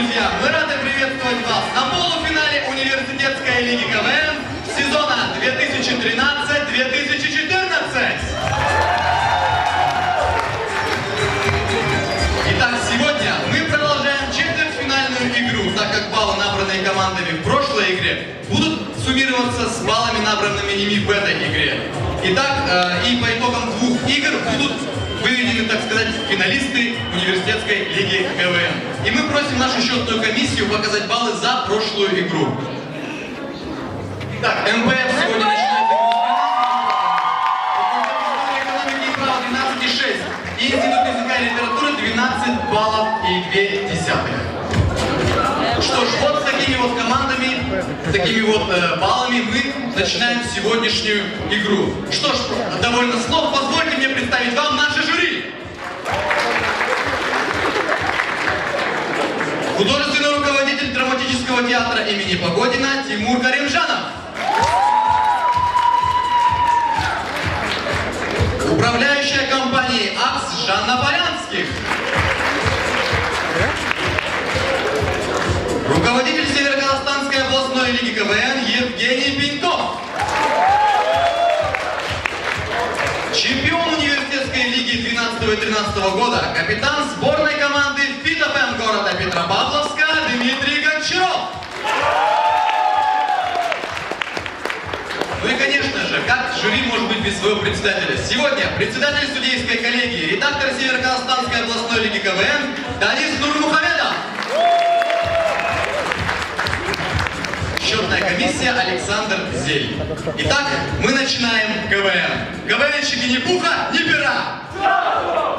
друзья! Мы рады приветствовать вас на полуфинале Университетской лиги КВН сезона 2013-2014! Итак, сегодня мы продолжаем четвертьфинальную игру, так как баллы, набранные командами в прошлой игре, будут суммироваться с баллами, набранными ими в этой игре. Итак, э, и по итогам двух игр будут выведены, так сказать, финалисты университетской лиги КВН. И мы просим нашу счетную комиссию показать баллы за прошлую игру. Итак, МПФ сегодня начинает игру с 12 экономики и права 12,6. И Институт языка и литературы 12 баллов и 2 десятых. Что ж, вот с такими вот командами, с такими вот э, баллами мы начинаем сегодняшнюю игру. Что ж, довольно слов, позвольте мне представить вам наше жюри. Театра имени Погодина Тимур Каримжанов. Управляющая компанией АКС Жанна Полянских. Руководитель Северо-Казахстанской областной лиги КВН Евгений Пеньков. Чемпион университетской лиги 12 и 13 года, капитан сборной команды ФИТОПМ города Петропавловска Дмитрий Гончаров. Ну и, конечно же, как жюри может быть без своего председателя? Сегодня председатель судейской коллегии, редактор Северо-Казахстанской областной лиги КВН Данис Нурмухамедов. Счетная комиссия Александр Зель. Итак, мы начинаем КВН. КВНщики ни пуха, ни пера.